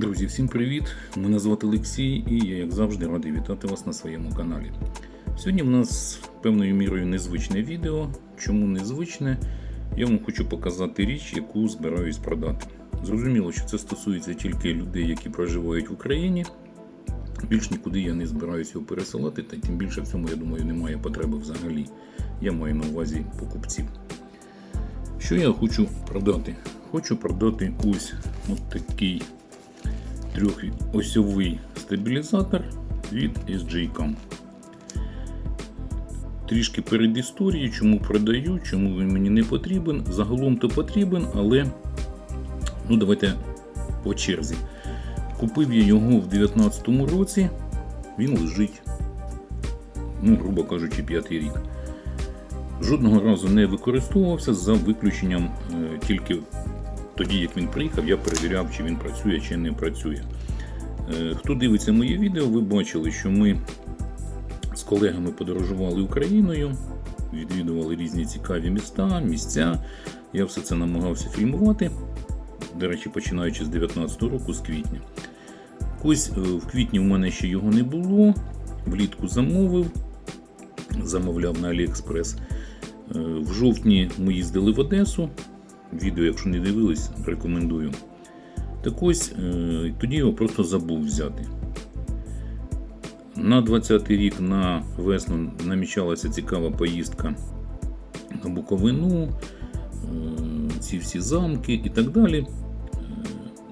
Друзі, всім привіт! Мене звати Олексій і я, як завжди, радий вітати вас на своєму каналі. Сьогодні в нас певною мірою незвичне відео. Чому незвичне? Я вам хочу показати річ, яку збираюсь продати. Зрозуміло, що це стосується тільки людей, які проживають в Україні. Більш нікуди я не збираюся його пересилати, та тим більше в цьому, я думаю, немає потреби взагалі. Я маю на увазі покупців. Що я хочу продати? Хочу продати ось от такий трьохосьовий стабілізатор від SJCAM. Трішки перед історією, чому продаю, чому він мені не потрібен. Загалом то потрібен, але ну давайте по черзі. Купив я його в 2019 році, він лежить, ну, грубо кажучи, п'ятий рік. Жодного разу не використовувався за виключенням е, тільки тоді, як він приїхав, я перевіряв, чи він працює, чи не працює. Е, Хто дивиться моє відео, ви бачили, що ми з колегами подорожували Україною, відвідували різні цікаві міста, місця. Я все це намагався фільмувати. До речі, починаючи з 2019 року, з квітня. Ось е, в квітні в мене ще його не було. Влітку замовив, замовляв на Aliexpress. Е, В жовтні ми їздили в Одесу. Відео, якщо не дивились, рекомендую. Так ось е, тоді його просто забув взяти. На 20-й рік на весну намічалася цікава поїздка на Буковину, е, ці всі замки і так далі. Е,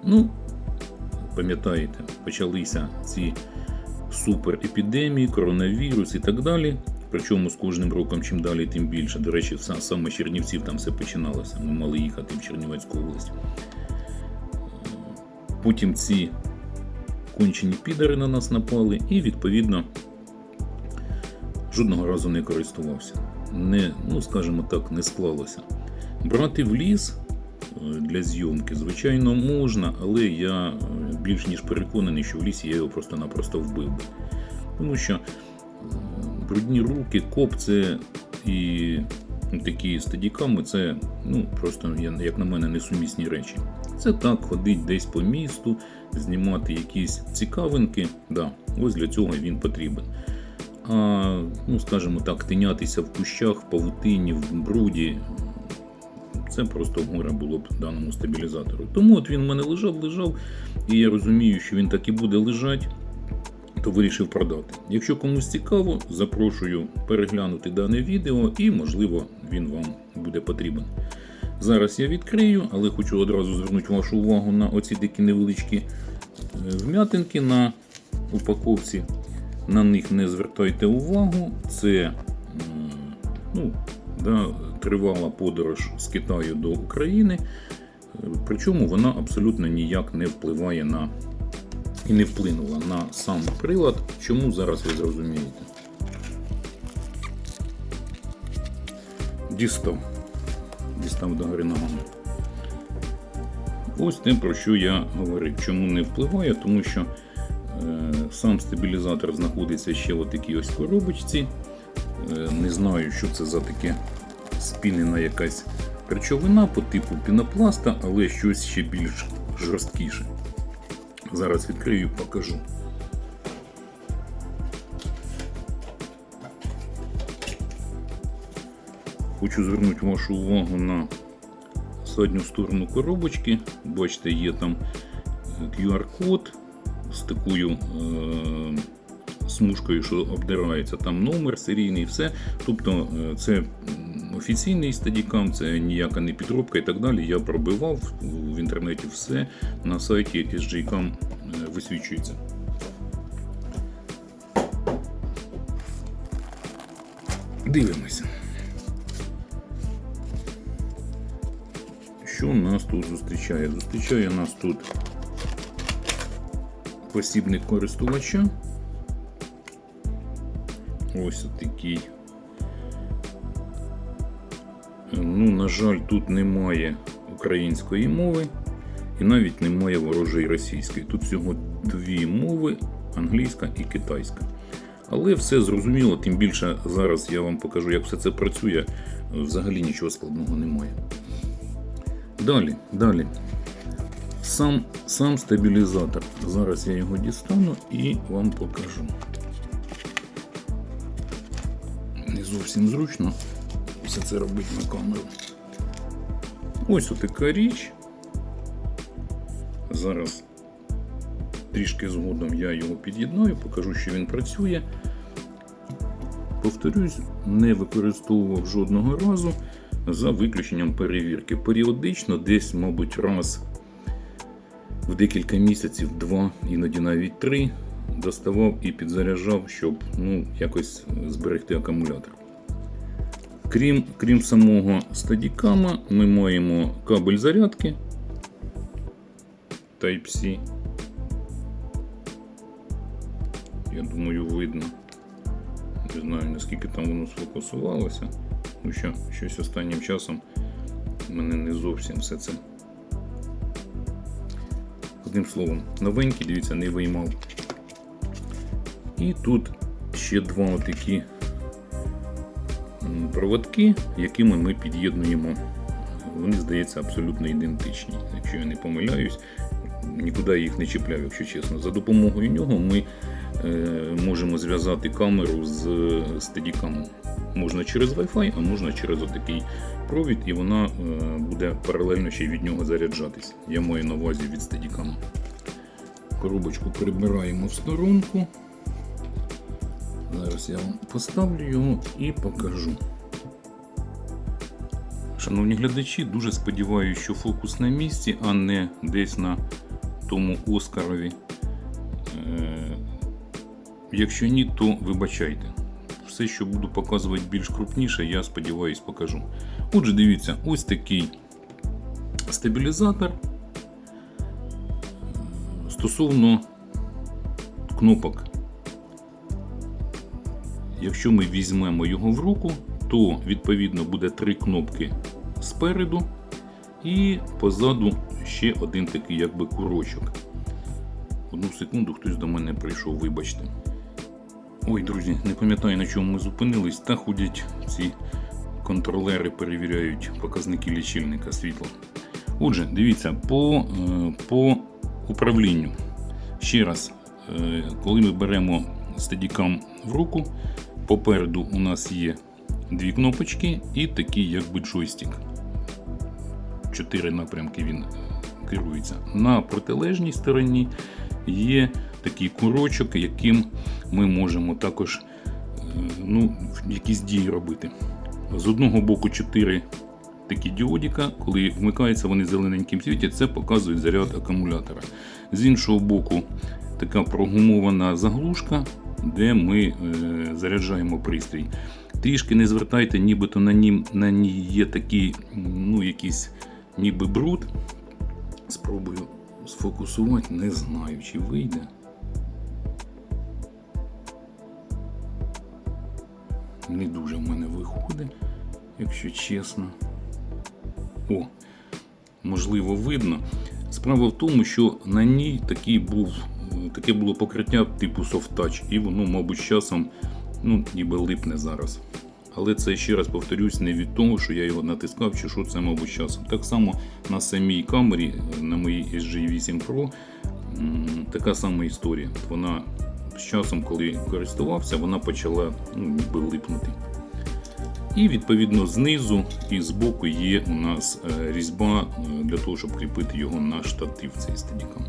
Ну, пам'ятаєте, почалися ці суперепідемії, коронавірус і так далі. Причому з кожним роком, чим далі, тим більше. До речі, саме з Чернівців там все починалося. Ми мали їхати в Чернівецьку область. Потім ці кончені підари на нас напали, і відповідно жодного разу не користувався. Не, ну скажімо так, не склалося. Брати в ліс е, для зйомки, звичайно, можна, але я е, більш ніж переконаний, що в лісі я його просто-напросто вбив би. Тому що е, брудні руки, копце і такі стадіками це ну, просто, як на мене, несумісні речі. Це так, ходить десь по місту, знімати якісь цікавинки. Да, ось для цього він потрібен. А, ну, скажімо так, тинятися в кущах, в павутині, в бруді. Це просто горе було б даному стабілізатору. Тому от він в мене лежав, лежав, і я розумію, що він так і буде лежати, то вирішив продати. Якщо комусь цікаво, запрошую переглянути дане відео і, можливо, він вам буде потрібен. Зараз я відкрию, але хочу одразу звернути вашу увагу на оці такі невеличкі е, вм'ятинки на упаковці. На них не звертайте увагу. Це ну, да, тривала подорож з Китаю до України. Е, Причому вона абсолютно ніяк не впливає на і не вплинула на сам прилад. Чому зараз ви зрозумієте? Дістав. Дістав до гори ногами. Ось те, про що я говорив. Чому не впливає? Тому що е, сам стабілізатор знаходиться ще в такій ось коробочці. Е, не знаю, що це за таке спінена якась речовина по типу пінопласта, але щось ще більш жорсткіше. Зараз відкрию і покажу. Хочу звернути вашу увагу на задню сторону коробочки. Бачите, є там е, QR-код з такою е- смужкою, що обдирається там номер серійний, все. Тобто е, це офіційний стадікам, це ніяка не підробка і так далі. Я пробивав в інтернеті все на сайті SJCAM е, висвічується. Дивимося. Що нас тут зустрічає? Зустрічає нас тут посібник користувача. Ось такий. Ну, на жаль, тут немає української мови і навіть немає ворожої російської. Тут всього дві мови англійська і китайська. Але все зрозуміло, тим більше зараз я вам покажу, як все це працює. Взагалі нічого складного немає. Далі, далі. Сам, сам стабілізатор. Зараз я його дістану і вам покажу. Не зовсім зручно все це робити на камеру. Ось отака річ. Зараз трішки згодом я його під'єднаю, покажу, що він працює. Повторюсь, не використовував жодного разу за виключенням перевірки. Періодично, десь, мабуть, раз в декілька місяців, два, іноді навіть три, доставав і підзаряджав, щоб ну, якось зберегти акумулятор. Крім, крім самого стадікама, ми маємо кабель зарядки Type-C. Я думаю, видно. Не знаю, наскільки там воно сфокусувалося. Тому що щось останнім часом в мене не зовсім все це. Одним словом, новенький, дивіться, не виймав. І тут ще два отакі проводки, якими ми під'єднуємо. Вони, здається, абсолютно ідентичні. Якщо я не помиляюсь, нікуди їх не чіпляв, якщо чесно. За допомогою нього ми е, можемо зв'язати камеру з стедікамом. Можна через Wi-Fi, а можна через отакий провід, і вона е, буде паралельно ще від нього заряджатись. Я маю на увазі від стедікама. Коробочку прибираємо в сторонку. Зараз я вам поставлю його і покажу. Шановні глядачі, дуже сподіваюся, що фокус на місці, а не десь на тому Оскарові. Е, Якщо ні, то вибачайте. Все, що буду показувати більш крупніше, я сподіваюся, покажу. Отже, дивіться, ось такий стабілізатор. Стосовно кнопок. Якщо ми візьмемо його в руку, то відповідно буде три кнопки спереду і позаду ще один такий якби курочок. Одну секунду хтось до мене прийшов, вибачте. Ой, друзі, не пам'ятаю на чому ми зупинились, та ходять ці контролери, перевіряють показники лічильника світла. Отже, дивіться, по, е, по управлінню. Ще раз, е, коли ми беремо стадікам в руку, попереду у нас є дві кнопочки і такий якби джойстик. Чотири напрямки він керується. На протилежній стороні є такий курочок, яким ми можемо також е, ну, якісь дії робити. З одного боку 4 такі діодіка, коли вмикаються вони зелененьким світять, це показує заряд акумулятора. З іншого боку, така прогумована заглушка, де ми е, заряджаємо пристрій. Трішки не звертайте, нібито на ній, на ній є такий, ну, якийсь ніби бруд. Спробую сфокусувати, не знаю, чи вийде. Не дуже в мене виходить, якщо чесно. О, можливо, видно. Справа в тому, що на ній такий був, таке було покриття типу touch, і воно, мабуть, з часом ну, ніби липне зараз. Але це ще раз повторюсь, не від того, що я його натискав, чи що це, мабуть, часом. Так само на самій камері, е, на моїй SG8 Pro, така сама історія. Вона з часом, коли користувався, вона почала ну, ніби липнути. І відповідно знизу і збоку є у нас е, різьба е, для того, щоб кріпити його на штатив цей стадікам.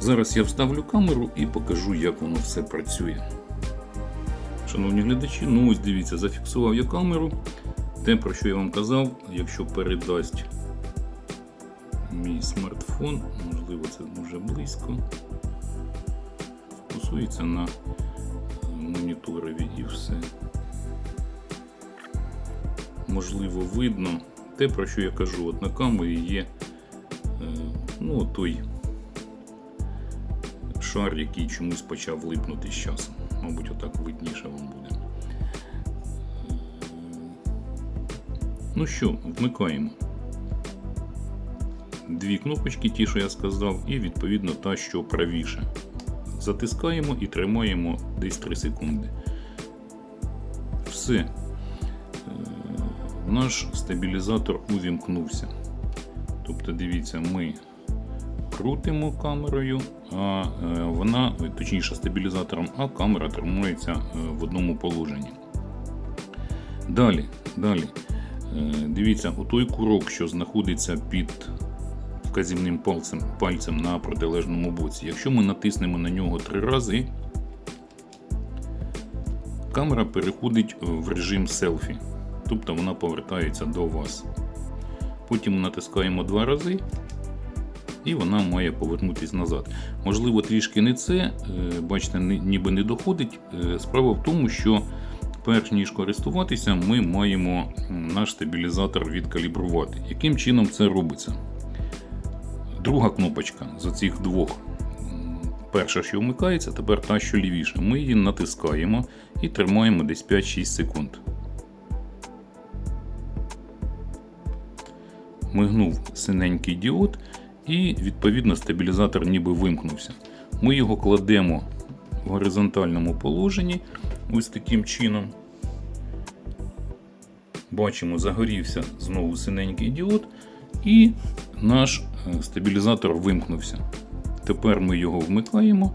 Зараз я вставлю камеру і покажу, як воно все працює. Шановні глядачі, ну ось дивіться, зафіксував я камеру. Те, про що я вам казав, якщо передасть мій смартфон, можливо, це дуже близько, фокусується на моніторові і все. Можливо, видно те, про що я кажу, от на камері є е, ну, той шар, який чомусь почав липнути з часом. Мабуть, отак видніше вам буде. Ну що, вмикаємо. Дві кнопочки, ті, що я сказав, і відповідно та, що правіше. Затискаємо і тримаємо десь 3 секунди. Все. Е, Наш стабілізатор увімкнувся. Тобто, дивіться, ми крутимо камерою, а е, вона, точніше стабілізатором, а камера тримається е, в одному положенні. Далі, далі. Е, Дивіться, отой курок, що знаходиться під вказівним пальцем, пальцем на протилежному боці. Якщо ми натиснемо на нього три рази, камера переходить в режим селфі. Тобто вона повертається до вас. Потім натискаємо два рази, і вона має повернутися назад. Можливо, трішки не це, е, бачите, ніби не доходить. Е, Справа в тому, що перш ніж користуватися, ми маємо наш стабілізатор відкалібрувати. Яким чином це робиться? Друга кнопочка з оцих двох. Перша, що вмикається, тепер та, що лівіша. Ми її натискаємо і тримаємо десь 5-6 секунд. Мигнув синенький діод, і відповідно стабілізатор ніби вимкнувся. Ми його кладемо в горизонтальному положенні, ось таким чином. Бачимо, загорівся знову синенький діод, і наш е, стабілізатор вимкнувся. Тепер ми його вмикаємо.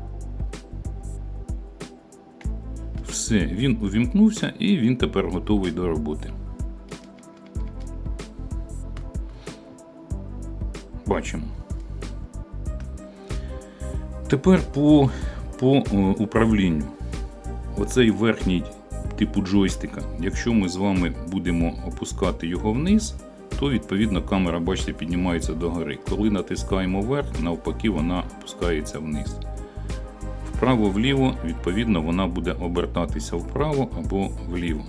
Все, він увімкнувся і він тепер готовий до роботи. Бачимо. Тепер по, по е, управлінню. Оцей верхній типу джойстика. Якщо ми з вами будемо опускати його вниз, то відповідно камера, бачите, піднімається догори. Коли натискаємо вверх, навпаки, вона опускається вниз. Вправо-вліво, відповідно, вона буде обертатися вправо або вліво.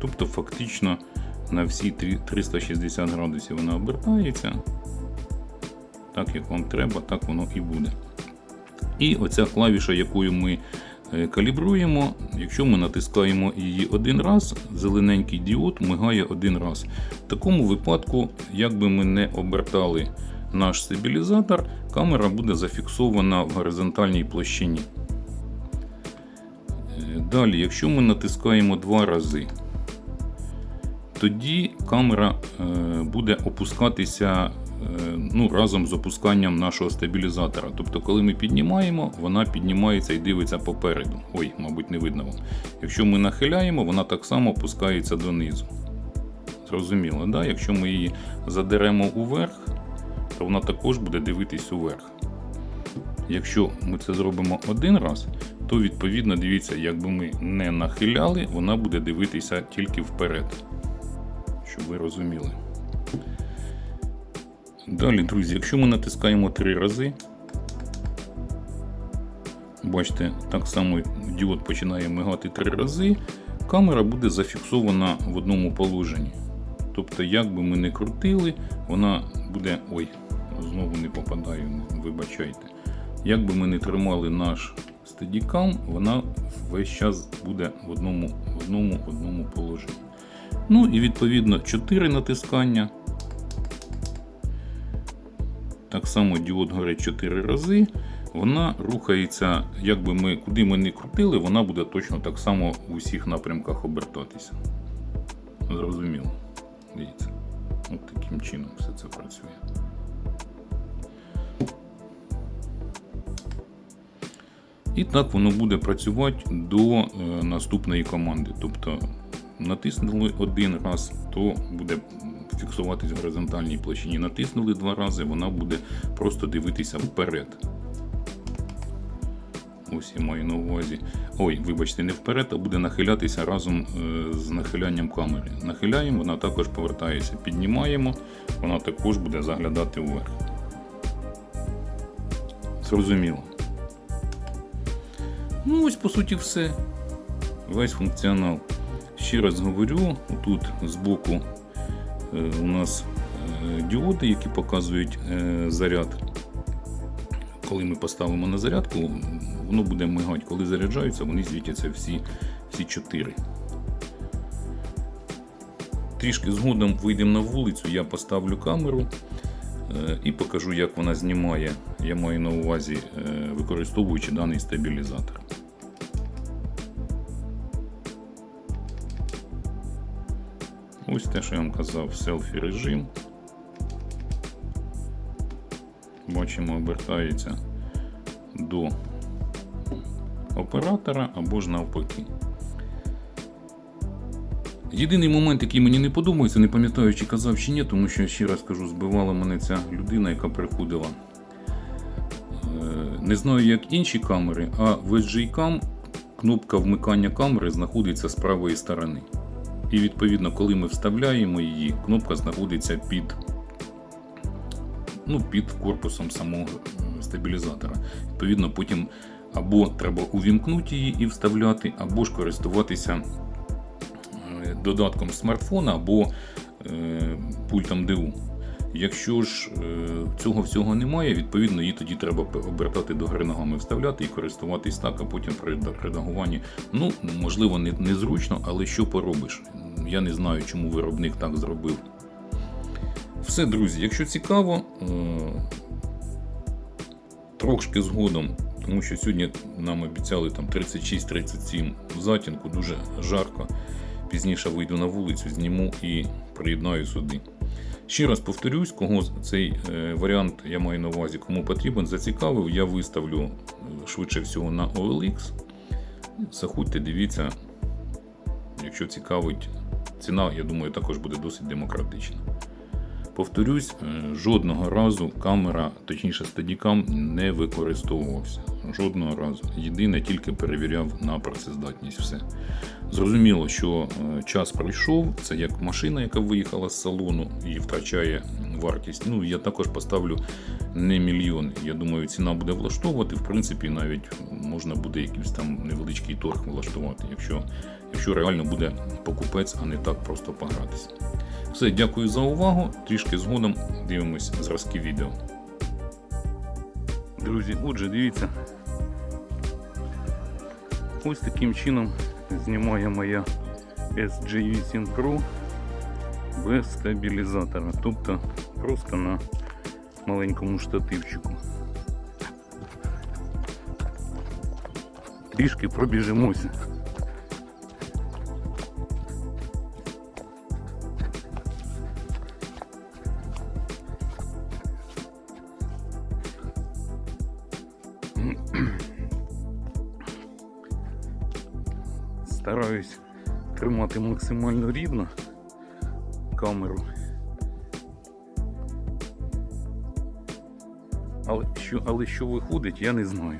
Тобто, фактично на всі 360 градусів вона обертається. Так як вам треба, так воно і буде. І оця клавіша, якою ми е, калібруємо, якщо ми натискаємо її один раз, зелененький діод мигає один раз. В такому випадку, як би ми не обертали наш стабілізатор, камера буде зафіксована в горизонтальній площині. Е, Далі, якщо ми натискаємо два рази, тоді камера е, буде опускатися е, ну, разом з опусканням нашого стабілізатора. Тобто, коли ми піднімаємо, вона піднімається і дивиться попереду. Ой, мабуть, не видно вам. Якщо ми нахиляємо, вона так само опускається донизу. Зрозуміло, да? якщо ми її задеремо уверх, то вона також буде дивитись уверх. Якщо ми це зробимо один раз, то відповідно дивіться, якби ми не нахиляли, вона буде дивитися тільки вперед щоб ви розуміли. Далі, друзі, якщо ми натискаємо три рази, бачите, так само діод починає мигати три рази, камера буде зафіксована в одному положенні. Тобто, як би ми не крутили, вона буде. Ой, знову не попадаю, вибачайте. Як би ми не тримали наш стедікам, вона весь час буде в одному, в одному, в одному положенні. Ну і відповідно 4 натискання. Так само діод горить 4 рази. Вона рухається, якби ми куди ми не крутили, вона буде точно так само в усіх напрямках обертатися. Зрозуміло. Дивіться. От таким чином все це працює. І так воно буде працювати до е, наступної команди. Тобто натиснули один раз, то буде фіксуватись в горизонтальній площині. Натиснули два рази, вона буде просто дивитися вперед. Ось я маю на увазі. Ой, вибачте, не вперед, а буде нахилятися разом е, з нахилянням камери. Нахиляємо, вона також повертається. Піднімаємо, вона також буде заглядати вверх. Зрозуміло. Ну, ось по суті все. Весь функціонал. Ще раз говорю, тут збоку е, у нас е, діоди, які показують е, заряд. Коли ми поставимо на зарядку, воно буде мигати. Коли заряджаються, вони світяться всі, всі чотири. Трішки згодом вийдемо на вулицю, я поставлю камеру і покажу, як вона знімає. Я маю на увазі, використовуючи даний стабілізатор. Ось те, що я вам казав, селфі режим. Бачимо, обертається до оператора або ж навпаки. Єдиний момент, який мені не подобається, не пам'ятаю, чи казав чи ні, тому що ще раз кажу, збивала мене ця людина, яка приходила. Е, Не знаю, як інші камери, а в SG-Cam кнопка вмикання камери знаходиться з правої сторони. І відповідно, коли ми вставляємо її, кнопка знаходиться під, ну, під корпусом самого стабілізатора. Відповідно, потім або треба увімкнути її і вставляти, або ж користуватися е, додатком смартфона або е, пультом ДУ. Якщо ж е, цього всього немає, відповідно її тоді треба обертати до гри ногами, вставляти і користуватись так, а потім при редагуванні. Ну, можливо, не, незручно, але що поробиш? Я не знаю, чому виробник так зробив. Все, друзі, якщо цікаво, е, трошки згодом, тому що сьогодні нам обіцяли там 36-37 в затінку, дуже жарко. Пізніше вийду на вулицю, зніму і приєднаю сюди. Ще раз повторюсь, кого цей е, варіант я маю на увазі, кому потрібен, зацікавив, я виставлю е, швидше всього на OLX. Заходьте, дивіться, якщо цікавить, ціна, я думаю, також буде досить демократична. Повторюсь, е, жодного разу камера, точніше стадікам, не використовувався. Жодного разу. Єдине, тільки перевіряв на працездатність все. Зрозуміло, що е, час пройшов. Це як машина, яка виїхала з салону і втрачає вартість. Ну, я також поставлю не мільйон. Я думаю, ціна буде влаштовувати. В принципі, навіть можна буде якийсь там невеличкий торг влаштувати, якщо, якщо реально буде покупець, а не так просто погратися. Все, дякую за увагу. Трішки згодом дивимось зразки відео. Друзі, отже, дивіться. Ось таким чином знімає моя SG8 Pro без стабілізатора, тобто просто на маленькому штативчику. Трішки пробіжимося. Максимально рівно камеру. Але що, але що виходить, я не знаю.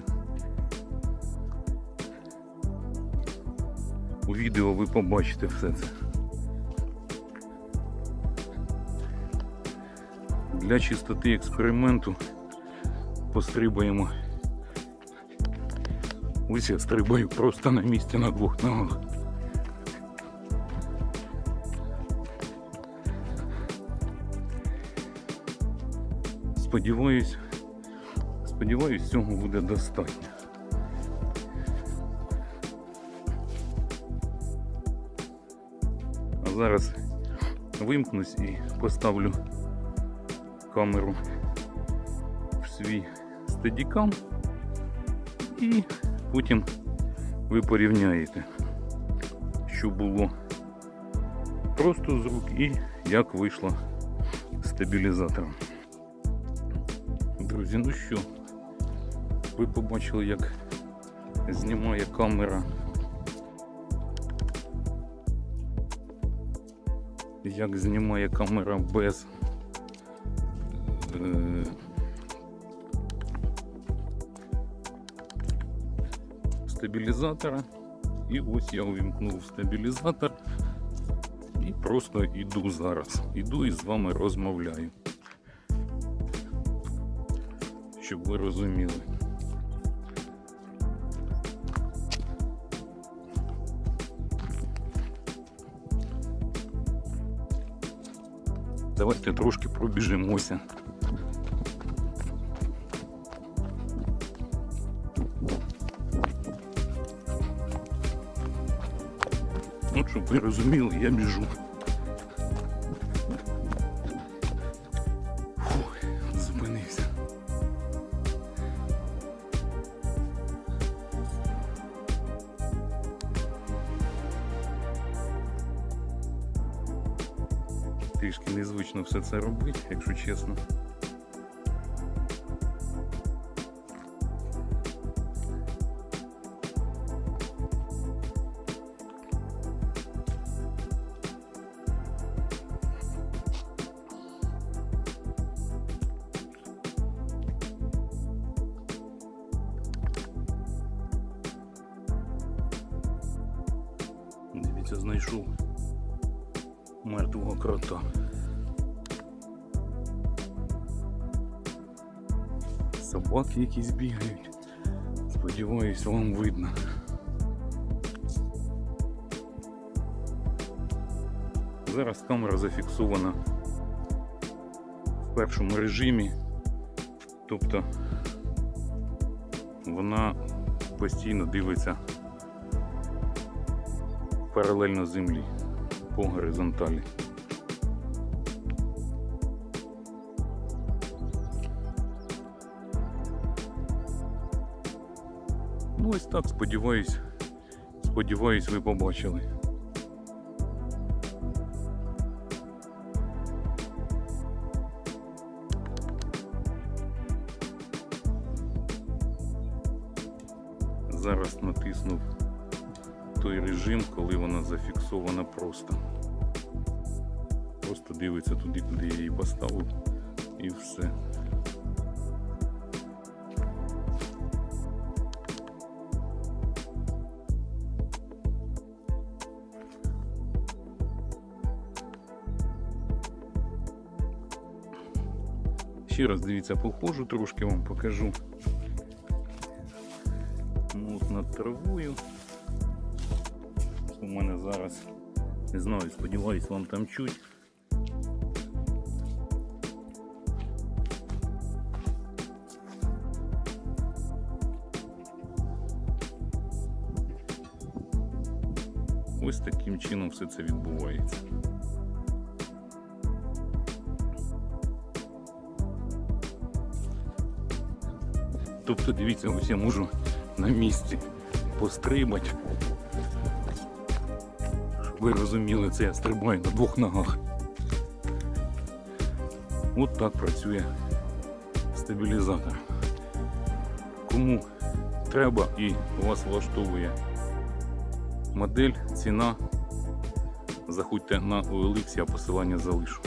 У відео ви побачите все це. Для чистоти експерименту пострибаємо. Ось я стрибаю просто на місці на двох ногах. Сподіваюсь, сподіваюсь, цього буде достатньо. А зараз вимкнусь і поставлю камеру в свій стедікам і потім ви порівняєте, що було просто з рук і як вийшло стабілізатором. Друзі, ну що, ви побачили, як знімає камера. Як знімає камера без е, стабілізатора. І ось я увімкнув стабілізатор і просто йду зараз. Іду і з вами розмовляю. Щоб ви розуміли. Давайте трошки пробіжимося. Ну, щоб ви розуміли, я біжу. Все це робити, якщо чесно. Дивіться, знайшов мертвого крота. Собаки якісь бігають. Сподіваюсь, вам видно. Зараз камера зафіксована в першому режимі, тобто вона постійно дивиться паралельно землі по горизонталі. Ось так, сподіваюсь, сподіваюсь, ви побачили. Зараз натиснув той режим, коли вона зафіксована просто. Просто дивиться туди, куди я її поставив, і все. Ще раз дивіться, походжу, трошки вам покажу. От над травою. У мене зараз, не знаю, сподіваюсь, вам там чуть. Ось таким чином все це відбувається. Тобто, дивіться, ось я можу на місці пострибати. Щоб ви розуміли, це я стрибаю на двох ногах. От так працює стабілізатор. Кому треба і вас влаштовує модель, ціна, заходьте на OLX, я посилання залишу.